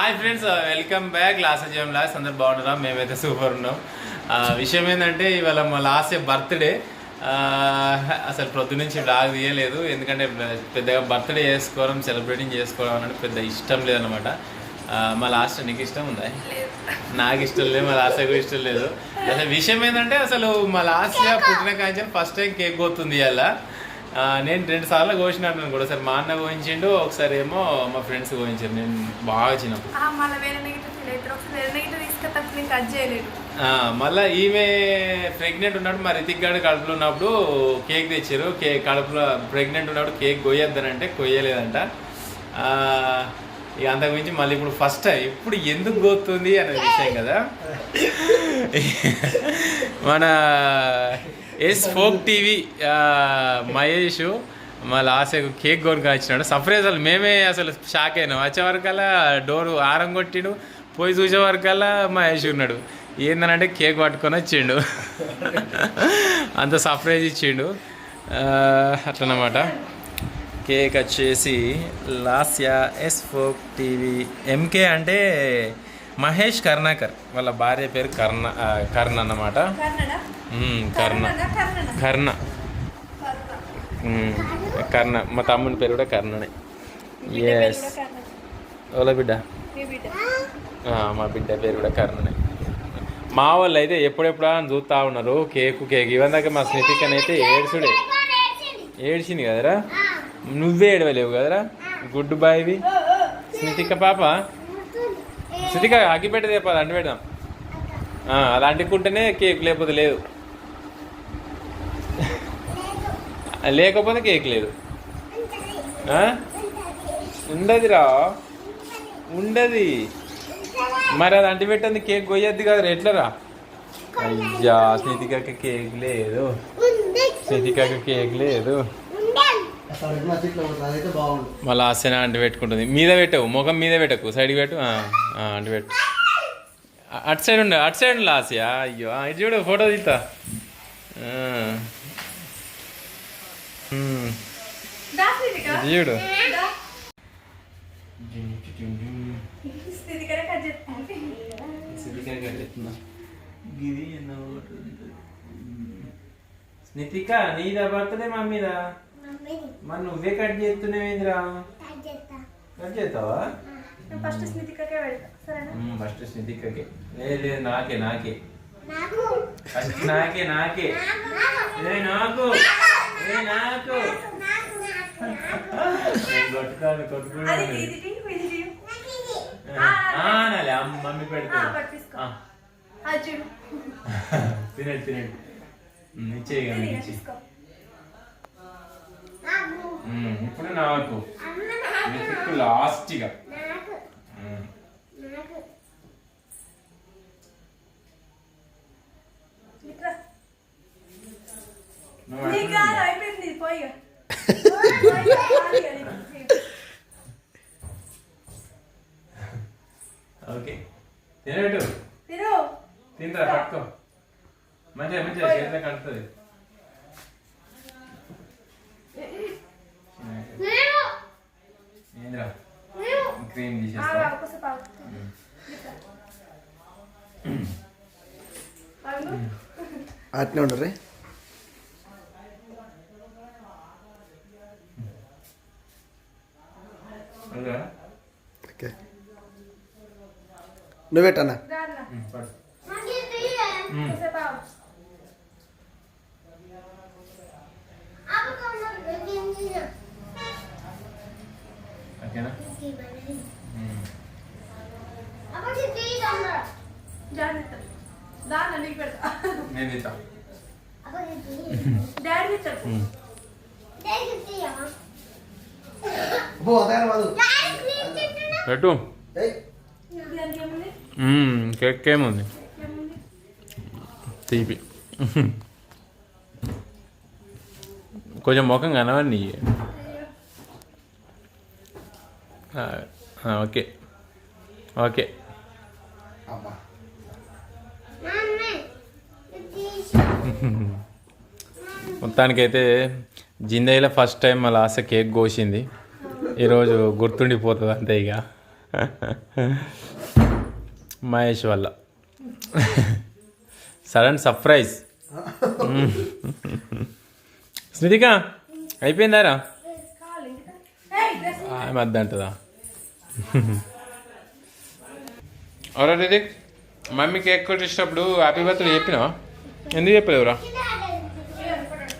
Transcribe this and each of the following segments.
Hi friends welcome back. Last జయం లాస్ట్ అందరు బాగున్నారా? మేమైతే సూపర్ ఉన్నాం. విషయం ఏంటంటే ఇవాళ మా లాస్ట్ బర్త్డే. అసలు ప్రొద్దు నుంచి బ్లాగ్ తీయలేదు. ఎందుకంటే పెద్దగా బర్త్డే చేసుకోవడం సెలబ్రేటింగ్ చేసుకోవడం అనేది పెద్ద ఇష్టం లేదనమాట మా లాస్ట్ నీకు ఇష్టం ఉందా? నాకు ఇష్టం లేదు మా లాస్ట్ కూడా ఇష్టం లేదు. అసలు విషయం ఏంటంటే అసలు మా లాస్ట్ పుట్టిన కాంచెల్ ఫస్ట్ టైం కేక్ పోతుంది ఇలా నేను రెండు సార్లు కోసినాను కూడా. ఒకసారి మా అన్న కోయించిండు ఒకసారి ఏమో మా ఫ్రెండ్స్ కోయించారు. నేను బాగా చిన్నప్పుడు ఆ, మళ్ళీ ఈమె ప్రెగ్నెంట్ ఉన్నప్పుడు మా రితిక్ గారు కడుపులో ఉన్నప్పుడు కేక్ తెచ్చారు. కేక్ కడుపులో ప్రెగ్నెంట్ ఉన్నప్పుడు కేక్ కొయ్యొద్దనంటే కొయ్యలేదంట. ఆ, ఇక అంతకు మించి మళ్ళీ ఇప్పుడు ఫస్ట్ టైం ఇప్పుడు ఎందుకు గోతుంది అనే విషయం కదా. మన ఎస్ ఫోక్ టీవీ మహేష్ మళ్ళీ ఆశకు కేక్ కొనుక్కొని వచ్చినాడు. సర్ప్రైజ్ అసలు మేమే అసలు షాక్ అయినాం. వచ్చే డోరు డోర్ ఆరం కొట్టిడు పోయి చూసేవరకల్లా మహేష్ ఉన్నాడు. ఏందనంటే కేక్ పట్టుకొని వచ్చిండు. అంత సర్ప్రైజ్ ఇచ్చిండు. అట్లనమాట కేక్ వచ్చేసి Lasya S folk TV MK అంటే మహేష్ కర్ణాకర్. వాళ్ళ భార్య పేరు కర్ణ కర్ణ అన్నమాట. కర్ణ. కర్ణ. కర్ణ. మా తమ్ముని పేరు కూడా కర్ణనే. ఎస్ ఓలా బిడ్డ? మీ బిడ్డ. పేరు కూడా కర్ణనే. మా వాళ్ళు అయితే ఎప్పుడెప్పుడు అని చూస్తూ ఉన్నారు. Cake cake. ఇవందాక మా స్నితికన్ అయితే ఏడ్చుడే. ఏడ్చింది కదరా? నువ్వే ఏడవలేవు కదరా? గుడ్ బాయ్వి స్నితిక పాప? స్నితిక అగ్గిపెట్ట తేపాలి అంటి పెడదాం. అలా అంటుకుంటేనే కేక్ లేకపోతే లేదు. లేకపోతే కేక్ లేదు. ఉండదిరా ఉండదురా. ఉండది. మరి అది అంటి పెట్టింది కేక్ కొయ్యద్ది కదా ఎట్లరా? అయ్యా స్నితికకి కేక్ లేదు. స్నితికకి కేక్ లేదు. మళ్ళీ ఆసన అంటి పెట్టుకుంటుంది మీద పెట్టవు ముఖం మీద పెట్టకు. సైడ్కి పెట్టు. అంటి పెట్టు అటు సైడ్ ఉండు అటు సైడ్ ఉండు ఆసియా అయ్యో ఇది చూడు ఫోటో తీస్తా. ఇది చూడు దా. స్థితికనే కట్ చేస్తాను స్నితిక నీదా బర్త్డే మమ్మీదా? మరి నువ్వే కట్ చేస్తున్నావేంద్రా కట్ చేస్తావా? నేను ఫస్ట్ స్మితికకే వెళ్తా సరేనా? ఫస్ట్ స్నితికకే. లేదు లేదు నాకే నాకే. ఫస్ట్ నాకే నాకే. ఏ నాకు. మమ్మీ పెడతా తినండి తినండి. ఇచ్చేయి ఇది ఇచ్చి ఇప్పుడు నాకు. మీకు లాస్ట్గా. నువ్వు నీకు అట్లా కాదు, అయిపోయింది పోయి ఇక. పోయి ఇక, ఖాళీ ఇక నీకు. ఓకే తినబెట్టు తిను తినరా పట్టుకో మంచిగా మంచిగా చేతిలో కడుతుంది ఏంద్రా క్రీమ్ ఆగు, తీసేస్తా ఆగు, కొద్దిసేపు ఆగు. ఇట్రా. ఆగు. అట్నే ఉండరు నీకు పెడతా. నేను తింటా డాడీ చెప్పు కాదు పెట్టు కేక్ ఏముంది తీపి. కొంచెం ముఖం కనవండి. ఓకే. ఓకే. మొత్తానికైతే జిందగీలో ఫస్ట్ టైం మా లాస్ట్ కేక్ కోసింది. ఈరోజు గుర్తుండిపోతుంది అంతే ఇక. మహేష్ వల్ల. Sudden surprise. స్మృతిక అయిపోయిందారా? ఏయ్, మద్ద అంటదా ఎవరా రితిక్ మమ్మీ కేక్ కొట్టినప్పుడు హ్యాపీ బర్త్డే చెప్పినావా? ఎందుకు చెప్పలేవురా?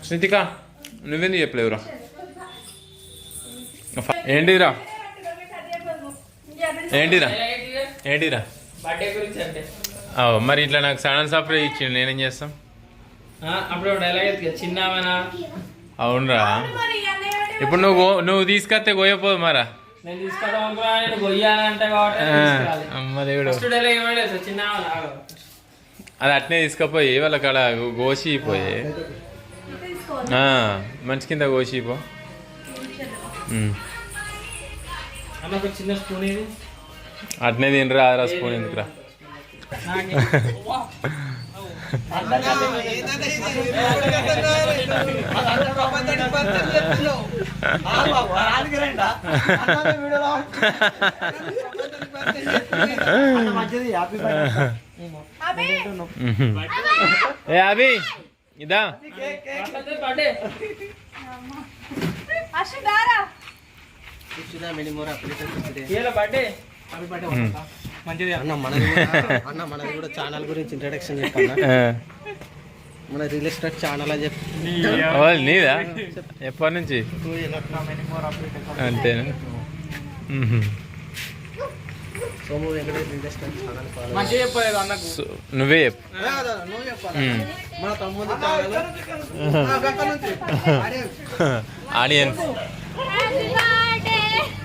స్మృతిక నువ్వెందుకు చెప్పలేవురా? ఏంటిరా? ఏంటిరా ఏంటిరా మరి ఇట్లా నాకు సడన్ సర్ప్రైజ్ ఇచ్చిండు నేనేం చేస్తాం? అప్పుడు అవునరా. ఇప్పుడు నువ్వు నువ్వు తీసుకొస్తే గోయపోదు మరా. అది అట్నే తీసుకపోయి వాళ్ళ కాడ గోసి పోయి తీసుకో మంచి కింద కోసి పో ఉమ్. అన్న ఒక చిన్న స్పూన్ ఇది అట్నే తినరా రా స్పూన్ ఎందుకురా? ఏ అభి ఇదా? Birthday, birthday. అశ్వ దారా ఇవాళ బర్త్డే ఉమ్. మంచిది అన్న మనది కూడా అన్న మనది కూడా ఛానల్ గురించి ఇంట్రడక్షన్. మన రియల్ ఎస్టేట్ ఛానల్ అని చెప్పి. నీదా? ఎప్పటి నుంచి? అంతేనా? ఉహు. Somu Venkatesh real estate channel follow మంచిగా చెప్పలేదు అన్నకు. సో, నువ్వే చెప్పు. నువ్వు చెప్పాలి. మన తమ్ముడి ఛానల్. ఆడియన్స్ కేక్ ఇయ్య చెప్తున్నావు కదా?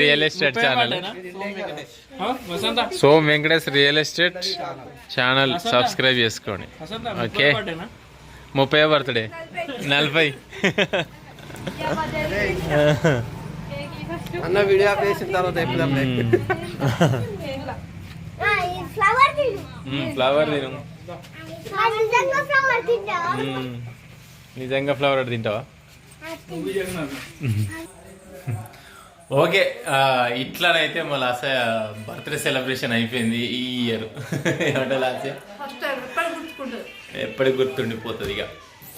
Real estate channel Som Venkatesh. Real estate channel subscribe చేసుకోండి. వసంత ఓకే. ముప్పై బర్త్డే నలభై. అన్న వీడియో తర్వాత ఫ్లవర్ తిను. నిజంగా ఫ్లవర్ తింటావా? ఓకే ఇట్లానైతే మా లాస బర్త్డే సెలబ్రేషన్ అయిపోయింది ఈ ఇయర్. ఏమంటే లాసే? ఎప్పటికి గుర్తుండిపోతుంది ఇక.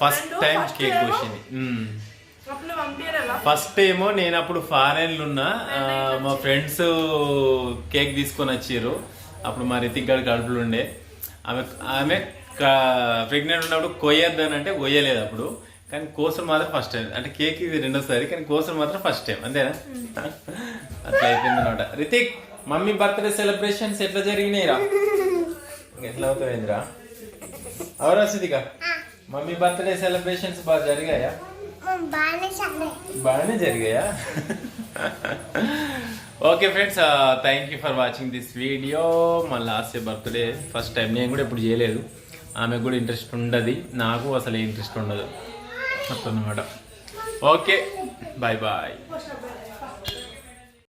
First time cake? కోసింది. ఫస్ట్ ఏమో నేను అప్పుడు ఫారెన్లు ఉన్నా. మా ఫ్రెండ్స్ కేక్ తీసుకొని వచ్చారు అప్పుడు మా రితిక్ గడి కడుపులు ఉండే. ఆమె ఆమె ప్రెగ్నెంట్ ఉన్నప్పుడు కొయ్యొద్దని అంటే కొయ్యలేదు అప్పుడు. కానీ కోసం మాత్రం ఫస్ట్ టైం అంటే కేక్ ఇది రెండోసారి కానీ కోసం మాత్రం ఫస్ట్ టైం అంతేనా? అట్లా అయిపోయింది అనమాట రితిక్ మమ్మీ బర్త్డే సెలబ్రేషన్స్ ఎట్లా జరిగినాయి రా ఎట్లా అవుతాయిందిరా అవరా సిద్ధిక మమ్మీ బర్త్డే సెలబ్రేషన్స్ బాగా జరిగాయా? బాగానే జరిగాయా. Okay friends thank you for watching this video మా లాస్ట్ బర్త్డే ఫస్ట్ టైం నేను కూడా ఎప్పుడు చేయలేదు. ఆమెకు కూడా ఇంట్రెస్ట్ ఉండదు. నాకు అసలు ఇంట్రెస్ట్ ఉండదు. മറ്റൊന്നും വേണ്ട ഓക്കെ. Bye bye.